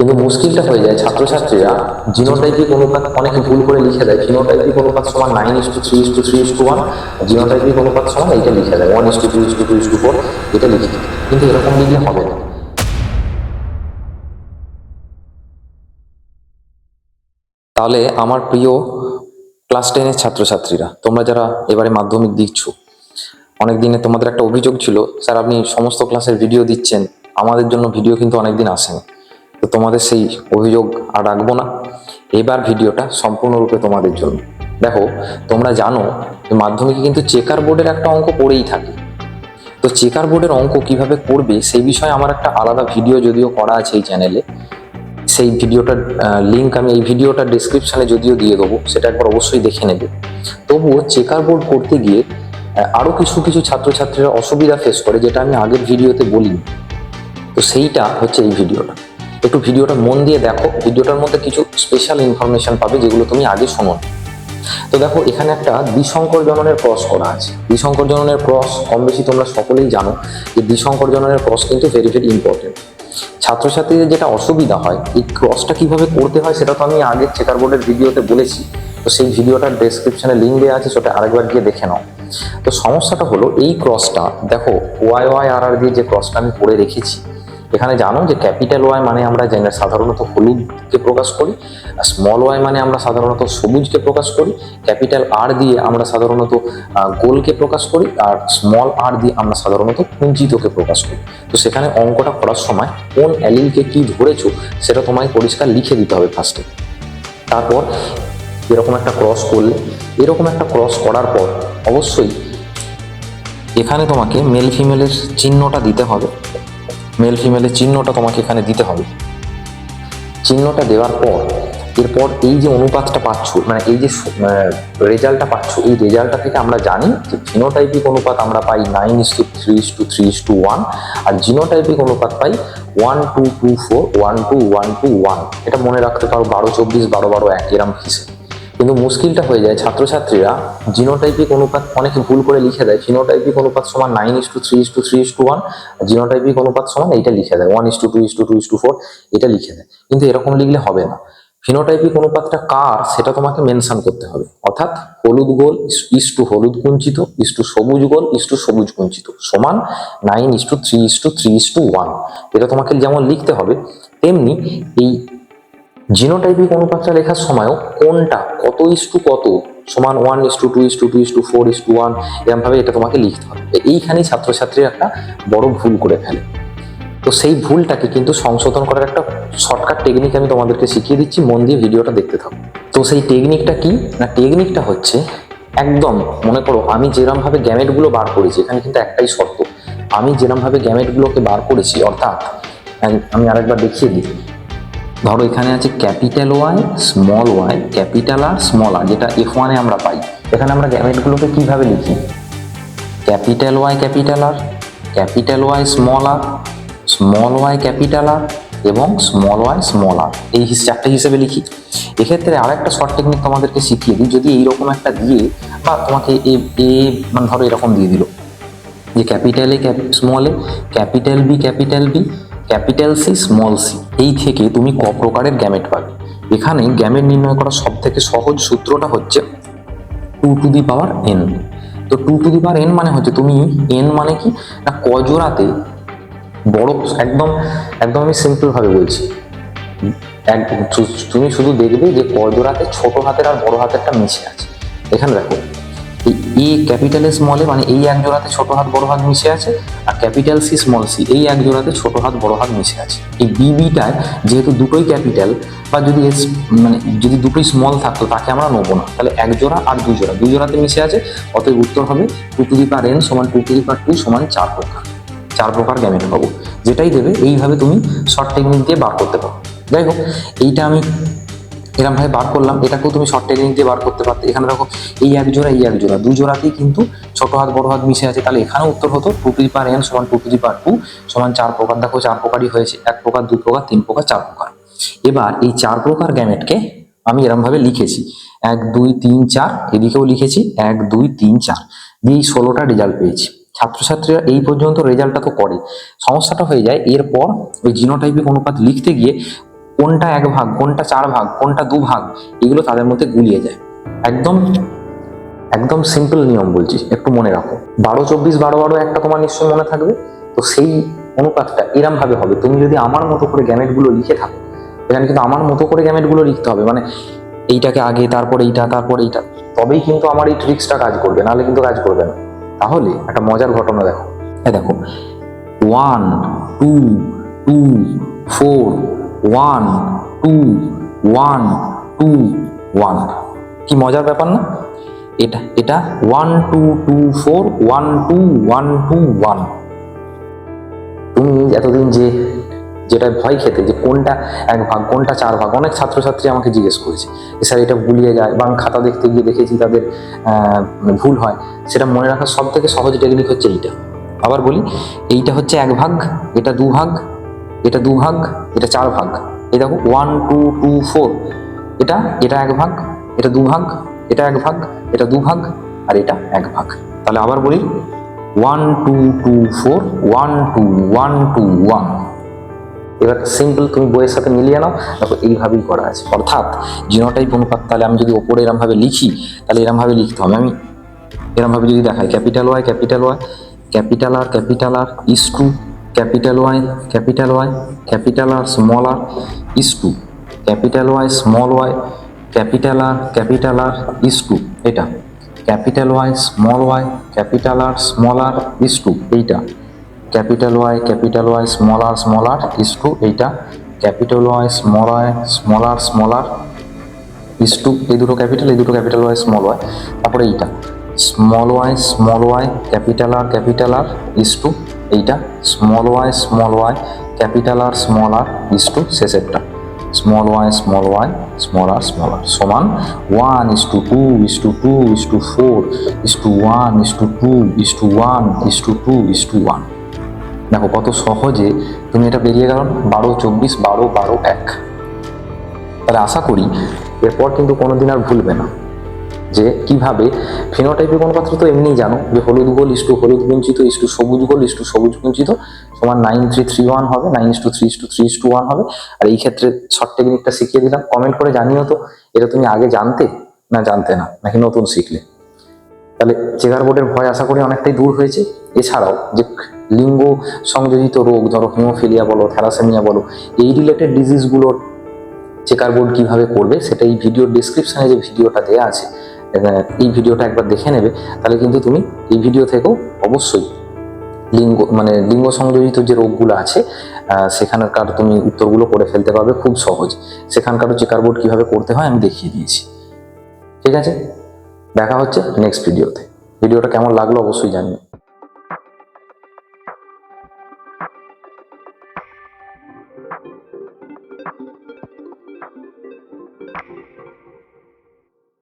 কিন্তু মুশকিলটা হয়ে যায়, ছাত্রছাত্রীরা জিনোটাইপিক অনুপাত অনেকে ভুল করে লিখে দেয় জিনোটাইপিক অনুপাত সমান nine is to three is to three is to one genotypic অনুপাত সমান এইটা লিখে দেয় one is to two is to two is to four এটা লিখে দেয়। কিন্তু এরকম লিখলে হবে না তাহলে আমার প্রিয় ক্লাস টেনের ছাত্রছাত্রীরা, তোমরা যারা এবারে মাধ্যমিক দিচ্ছ, অনেক দিনে তোমাদের একটা অভিযোগ ছিল, স্যার, আপনি সমস্ত ক্লাসের ভিডিও দিচ্ছেন, আমাদের জন্য ভিডিও কিন্তু অনেকদিন আসেনি তো তোমাদের সেই অভিযোগ আর রাখব না। এবার ভিডিওটা সম্পূর্ণরূপে তোমাদের জন্য। দেখো, তোমরা জানো যে মাধ্যমিকে কিন্তু চেকার বোর্ডের একটা অঙ্ক পড়েই থাকে। তো চেকার বোর্ডের অঙ্ক কীভাবে করবে সেই বিষয়ে আমার একটা আলাদা ভিডিও যদিও করা আছে এই চ্যানেলে সেই ভিডিওটার লিঙ্ক আমি এই ভিডিওটার ডিসক্রিপশনে যদিও দিয়ে দেবো, সেটা একবার অবশ্যই দেখে নেবে। তবুও চেকার বোর্ড করতে গিয়ে আরও কিছু কিছু ছাত্রছাত্রীরা অসুবিধা ফেস করে, যেটা আমি আগের ভিডিওতে বলি তো সেইটা হচ্ছে এই ভিডিওটা একটু ভিডিওটা মন দিয়ে দেখো। ভিডিওটার মধ্যে কিছু স্পেশাল ইনফরমেশন পাবে যেগুলো তুমি আগে শোনো তো দেখো, এখানে একটা দ্বিশঙ্কর জননের ক্রস করা আছে। দ্বিশঙ্কর জননের ক্রস কম বেশি তোমরা সকলেই জানো যে দ্বিশঙ্কর জননের ক্রস কিন্তু ভেরি ভেরি ইম্পর্টেন্ট ছাত্রছাত্রীদের যেটা অসুবিধা হয়, এই ক্রসটা কীভাবে করতে হয় সেটা তো আমি আগের চেকার বোর্ডের ভিডিওতে বলেছি। তো সেই ভিডিওটার ডেসক্রিপশনে লিঙ্ক দেওয়া আছে, সেটা আরেকবার গিয়ে দেখে নাও। তো সমস্যাটা হলো, এই ক্রসটা দেখো ওয়াই ওয়াই আর আর দিয়ে যে ক্রসটা আমি করে রেখেছি এখানে জানো যে ক্যাপিটাল ওয়াই মানে আমরা জেনে সাধারণত হলুদকে প্রকাশ করি, আর স্মল ওয়াই মানে আমরা সাধারণত সবুজকে প্রকাশ করি। ক্যাপিটাল আর দিয়ে আমরা সাধারণত গোলকে প্রকাশ করি, আর স্মল আর দিয়ে আমরা সাধারণত কুঞ্চিতকে প্রকাশ করি। তো সেখানে অঙ্কটা করার সময় কোন অ্যালিলকে কি ধরেছো সেটা তোমায় পরিষ্কার লিখে দিতে হবে ফার্স্টে তারপর এরকম একটা ক্রস করলে, এরকম একটা ক্রস করার পর অবশ্যই এখানে তোমাকে মেল ফিমেলের চিহ্নটা দিতে হবে। মেল ফিমেলের চিহ্নটা তোমাকে এখানে দিতে হবে। চিহ্নটা দেওয়ার পর, এরপর এই যে অনুপাতটা পাচ্ছ মানে এই যে রেজাল্টটা পাচ্ছ, এই রেজাল্টটা থেকে আমরা জানি যে ফিনোটাইপিক অনুপাত আমরা পাই nine is to three is to three is to one R genotypic অনুপাত পাই one two two four one two one two one এটা মনে রাখতে পারো, বারো, চব্বিশ, বারো বারো, এক, এরম হিসেবে। কিন্তু মুশকিলটা হয়ে যায় ছাত্রছাত্রীরা জিনোটাইপিক অনুপাত অনেকে ভুল করে লিখে দেয় ফিনোটাইপিক অনুপাত সমান nine is to three is to three is to one genotypic অনুপাত সমান এইটা লিখে দেয় one is to two is to two is to four এটা লিখে দেয় কিন্তু এরকম লিখলে হবে না ফিনোটাইপিক অনুপাতটা কার সেটা তোমাকে মেনশন করতে হবে অর্থাৎ হলুদ গোল ইস টু হলুদ কুঞ্চিত ইস টু সবুজ গোল ইস টু সবুজ কুঞ্চিত সমান nine is to three is to three is to one এটা তোমাকে যেমন লিখতে হবে তেমনি এই জিনোটাইপিক অনুপাতটা লেখার সময়ও কোনটা কত ইস টু কত সমান one is to two is to two is to four is to one এরকমভাবে এটা তোমাকে লিখতে হবে। এইখানেই ছাত্রছাত্রীরা একটা বড় ভুল করে ফেলে। তো সেই ভুলটাকে কিন্তু সংশোধন করার একটা শর্টকাট টেকনিক আমি তোমাদেরকে শিখিয়ে দিচ্ছি। মন দিয়ে ভিডিওটা দেখতে থাকো। তো সেই টেকনিকটা কি? না টেকনিকটা হচ্ছে একদম মনে করো আমি যেরমভাবে গ্যামেটগুলো বার করেছি, এখানে কিন্তু একটাই শর্ত। আমি যেরমভাবে গ্যামেটগুলোকে বার করেছি, অর্থাৎ আমি- আমি আরেকবার দেখিয়ে দিই। ধরো এখানে আছে capital Y, small Y, capital R small R, যেটা এফ ওয়ানে আমরা পাই। এখানে আমরা গ্যামেটগুলোকে কীভাবে লিখি? Capital Y, capital R, capital Y, small R, small Y, capital R, এবং স্মল ওয়াই, স্মল আর। এই চারটে হিসেবে লিখি। এক্ষেত্রে আরেকটা শর্ট টেকনিক তোমাদেরকে শিখিয়ে দিই। যদি এইরকম একটা দিয়ে, বা তোমাকে এ এ মানে ধরো এরকম দিয়ে দিল। যে capital A small A, capital B capital B capital C small C এই থেকে তুমি ক প্রকারের গ্যামেট পাবে। এখানে গ্যামেট নির্ণয় করার সব থেকে সহজ সূত্রটা হচ্ছে two to the power N তো two to the power N মানে হচ্ছে তুমি এন মানে কি? না কজোড়াতে বড়, একদম একদম আমি সিম্পল ভাবে বলছি। এক, তুমি শুধু দেখবে যে কজোড়াতে ছোট হাতের আর বড় হাতেরটা মিশে আছে। এখানে দেখো এই এ ক্যাপিটাল স্মলে মানে এই এক জোড়াতে ছোট হাত, বড় হাত মিশে আছে, আর ক্যাপিটাল সি স্মল সি এই এক জোড়াতে ছোট হাত, বড় হাত মিশে আছে। এই বিবিটায় যেহেতু দুটোই ক্যাপিটাল বা যদি এস মানে যদি দুটোই স্মল থাকতো, তাকে আমরা নেব না। তাহলে এক জোড়া আর দুই জোড়া। দুই জোড়াতে মিশে আছে, অতএব উত্তর হবে two to the power n সমান two to the power two সমান চার প্রকার। চার প্রকার গ্যামেট পাবো। যেটাই দেবে, এইভাবে তুমি শর্ট টেকনিক দিয়ে বার করতে পারো। যাই হোক, এইটা আমি এরকম ভাবে বার করলাম, এটাকেও তুমি শর্ট টেকনিক দিয়ে বার করতে পারতে। এখানে দেখো, এই এক জোড়া, এই এক জোড়া। দুই জোড়াতেই কিন্তু ছোট হাত, বড় হাত মিশে আছে। তাহলে এখানেও উত্তর হতো two to the power n সমান টু টু পার টু সমান চার প্রকার। দেখো, চার প্রকারই হয়েছে। এক প্রকার, দুই প্রকার, তিন প্রকার, চার প্রকার। এবার এই চার প্রকার গ্যামেটকে আমি এরম ভাবে লিখেছি। এক, দুই, তিন, চার, এদিকেও লিখেছি। এক, দুই, তিন, চার। দিয়ে ষোলোটা রেজাল্ট পেয়েছি। ছাত্রছাত্রীরা এই পর্যন্ত রেজাল্টটা তো করে। সমস্যাটা হয়ে যায়, এরপর ওই জিনোটাইপিক অনুপাত লিখতে গিয়ে কোনটা এক ভাগ, কোনটা চার ভাগ, কোনটা দু ভাগ, এগুলো তাদের মধ্যে গুলিয়ে যায়। একদম একদম সিম্পল নিয়ম বলছি, একটু মনে রাখো। বারো, চব্বিশ, বারো বারো একটা তোমার নিশ্চয় মনে থাকবে, তো সেই অনুপাতটা এরম ভাবে হবে। তুমি যদি আমার মতো করে গ্যামেটগুলো লিখে থাকো, এখানে কিন্তু আমার মতো করে গ্যামেটগুলো লিখতে হবে মানে এইটাকে আগে, তারপর এইটা তারপর এইটা, তবেই কিন্তু আমার এই ট্রিক্সটা কাজ করবে, নাহলে কিন্তু কাজ করবে না। তাহলে একটা মজার ঘটনা দেখো। হ্যাঁ দেখো one two two four one, two one two, one. কি মজার ব্যাপার না? এটা এটা one, two two, four, one, two one two, one. তুমি এতদিন যে, যেটা ভয় খেতে, যে কোনটা এক ভাগ, কোনটা চার ভাগ, অনেক ছাত্রছাত্রী আমাকে জিজ্ঞেস করেছে স্যার, এটা ভুলিয়ে যায় বা খাতা দেখতে গিয়ে দেখেছি তাদের ভুল হয়। সেটা মনে রাখার সব থেকে সহজ টেকনিক হচ্ছে এইটা। আবার বলি, এইটা হচ্ছে এক ভাগ, এটা দু ভাগ এটা দু ভাগ, এটা চার ভাগ। এই দেখো ওয়ান টু টু ফোর এটা এটা এক ভাগ, এটা দু ভাগ, এটা এক ভাগ, এটা দু ভাগ, আর এটা এক ভাগ। তাহলে আবার বলি one two two four one two one two one এবার সিম্পল তুমি বইয়ের সাথে মিলিয়ে নাও, দেখো এইভাবেই করা আছে। অর্থাৎ জিনোটাইপ অনুপাত তাহলে আমি যদি ওপরে এরমভাবে লিখি, তাহলে এরমভাবে লিখতে হবে। আমি এরমভাবে যদি দেখাই capital Y capital Y capital R capital R is to capital Y capital Y, capital R small R is to. Capital Y, small Y, capital R capital R is to, এটা। Capital Y, small Y, capital R small R is to, এইটা। Capital Y capital Y, small R small R is to, এইটা। Capital Y, small Y, small R small R is to, এই দুটো capital, এই দুটো capital Y, small Y. তারপরে এইটা। Small Y small Y, capital R capital R is to এইটা small Y small Y capital R small R is to শেষেরটা small Y small Y small R small R সমান one is to two is to two is to four is to one is to two is to one is to two is to one দেখো কত সহজে তুমি এটা বেরিয়ে গেল বারো, চব্বিশ, বারো বারো, এক। তাহলে আশা করি এরপর কিন্তু কোনোদিন আর ভুলবে না। যে কীভাবে ফিনোটাইপের অনুপাত্র তো এমনিই জানো, যে হলুদ গোল ইস্টু হলুদ কুঞ্চিত ইস্টু সবুজ গোল ইস্টু সবুজ কুঞ্চিত সমান নাইন থ্রি থ্রি ওয়ান হবে nine is to three is to three is to one হবে। আর এই ক্ষেত্রে শর্ট টেকনিকটা শিখিয়ে দিলাম। কমেন্ট করে জানিও তো, এটা তুমি আগে জানতে না জানতে না, নাকি নতুন শিখলে? তাহলে চেকার বোর্ডের ভয় আশা করি অনেকটাই দূর হয়েছে। এছাড়াও যে লিঙ্গ সংযোজিত রোগ, ধরো হিমোফিলিয়া বলো থ্যালাসেমিয়া বলো, এই রিলেটেড ডিজিজগুলোর চেকার বোর্ড কীভাবে করবে, সেটা এই ভিডিওর ডিসক্রিপশনে যে ভিডিওটা দেওয়া আছে এই ভিডিওটা একবার দেখে নেবে। তাহলে কিন্তু তুমি এই ভিডিও থেকেও অবশ্যই লিঙ্গ মানে লিঙ্গ সংযোজিত যে রোগগুলো আছে সেখানকার তুমি উত্তরগুলো করে ফেলতে পারবে খুব সহজ। সেখানকার চেকার বোর্ড কীভাবে করতে হয় আমি দেখিয়ে দিয়েছি। ঠিক আছে? দেখা হচ্ছে নেক্সট ভিডিওতে ভিডিওটা কেমন লাগল অবশ্যই জানিও।